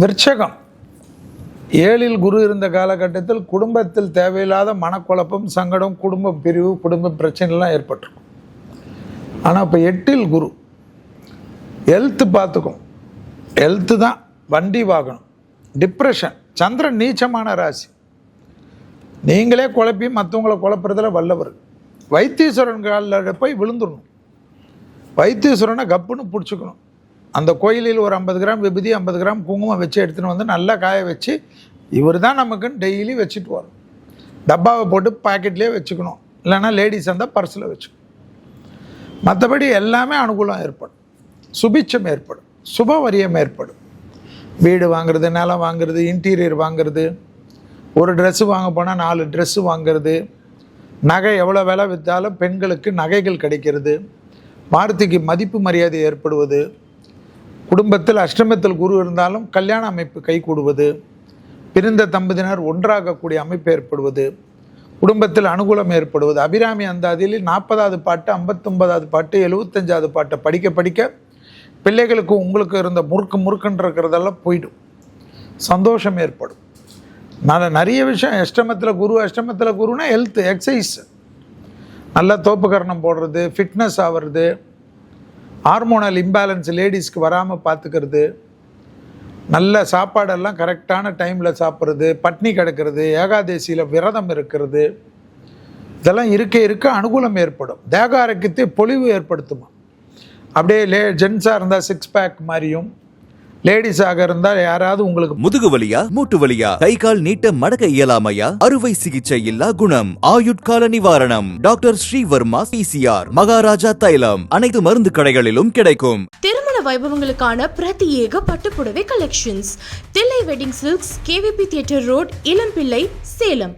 விருச்சகம் ஏழில் குரு இருந்த காலகட்டத்தில் குடும்பத்தில் தேவையில்லாத மனக்குழப்பம் சங்கடம் குடும்ப பிரிவு குடும்ப பிரச்சனைலாம் ஏற்பட்டிருக்கும். ஆனால் இப்போ எட்டில் குரு ஹெல்த்து பார்த்துக்கும். ஹெல்த்து தான் வண்டி வாகனம். டிப்ரெஷன் சந்திரன் நீச்சமான ராசி. நீங்களே குழப்பி மற்றவங்கள குழப்புறதுல வல்லவர். வைத்தீஸ்வரன் காலில் போய் விழுந்துடணும். வைத்தீஸ்வரனை கப்புன்னு பிடிச்சிக்கணும். அந்த கோயிலில் ஒரு ஐம்பது கிராம் விபதி ஐம்பது கிராம் குங்குமம் வச்சு எடுத்துன்னு வந்து நல்லா காய வச்சு இவர் தான் நமக்குன்னு டெய்லி வச்சுட்டு வரும். டப்பாவை போட்டு பாக்கெட்லேயே வச்சுக்கணும். இல்லைன்னா லேடிஸ் இருந்தால் பர்ஸில் வச்சுக்கணும். மற்றபடி எல்லாமே அனுகூலம் ஏற்படும். சுபிச்சம் ஏற்படும். சுபவரியம் ஏற்படும். வீடு வாங்குறது நிலம் வாங்குறது இன்டீரியர் வாங்குறது ஒரு ட்ரெஸ்ஸு வாங்க போனால் நாலு ட்ரெஸ்ஸு வாங்குறது நகை எவ்வளோ விலை விற்றாலும் பெண்களுக்கு நகைகள் கிடைக்கிறது வார்த்தைக்கு மதிப்பு மரியாதை ஏற்படுவது குடும்பத்தில் அஷ்டமத்தில் குரு இருந்தாலும் கல்யாண அமைப்பு கைகூடுவது பிரிந்த தம்பதியினர் ஒன்றாகக்கூடிய அமைப்பு ஏற்படுவது குடும்பத்தில் அனுகூலம் ஏற்படுவது. அபிராமி அந்தாதியில் நாற்பதாவது பாட்டு ஐம்பத்தொன்பதாவது பாட்டு எழுபத்தஞ்சாவது பாட்டை படிக்க படிக்க பிள்ளைகளுக்கு உங்களுக்கு இருந்த முறுக்கு முறுக்குன்னு இருக்கிறதெல்லாம் போயிடும். சந்தோஷம் ஏற்படும். நான் நிறைய விஷயம் அஷ்டமத்தில் குரு அஷ்டமத்தில் குருனா ஹெல்த் எக்ஸசைஸ் நல்லா தோப்புக்கரணம் போடுறது ஃபிட்னஸ் ஆகிறது ஹார்மோனல் இம்பேலன்ஸ் லேடிஸ்க்கு வராமல் பார்த்துக்கிறது. நல்ல சாப்பாடெல்லாம் கரெக்டான டைமில் சாப்பிட்றது பட்னி கிடக்கிறது ஏகாதேசியில் விரதம் இருக்கிறது. இதெல்லாம் இருக்க இருக்க அனுகூலம் ஏற்படும். தேக ஆரோக்கியத்தை பொலிவு ஏற்படுத்துமா? அப்படியே லே ஜென்ஸாக இருந்தால் சிக்ஸ் பேக் மாதிரியும் லேடிஸாக இருந்தால் யாராவது உங்களுக்கு முதுகு வலியா மூட்டு வலியா கை கால் நீட்ட மடக்க இயலாமையா? அறுவை சிகிச்சை இல்லா குணம் ஆயுட்கால நிவாரணம். டாக்டர் ஸ்ரீவர்மா பிசிஆர் மகாராஜா தைலம். அனைத்து மருந்து கடைகளிலும் கிடைக்கும். திருமண வைபவங்களுக்கான பிரத்யேக பட்டுப்புடவை collections Thillai Wedding Silks KVP theatre road Elampillai Salem.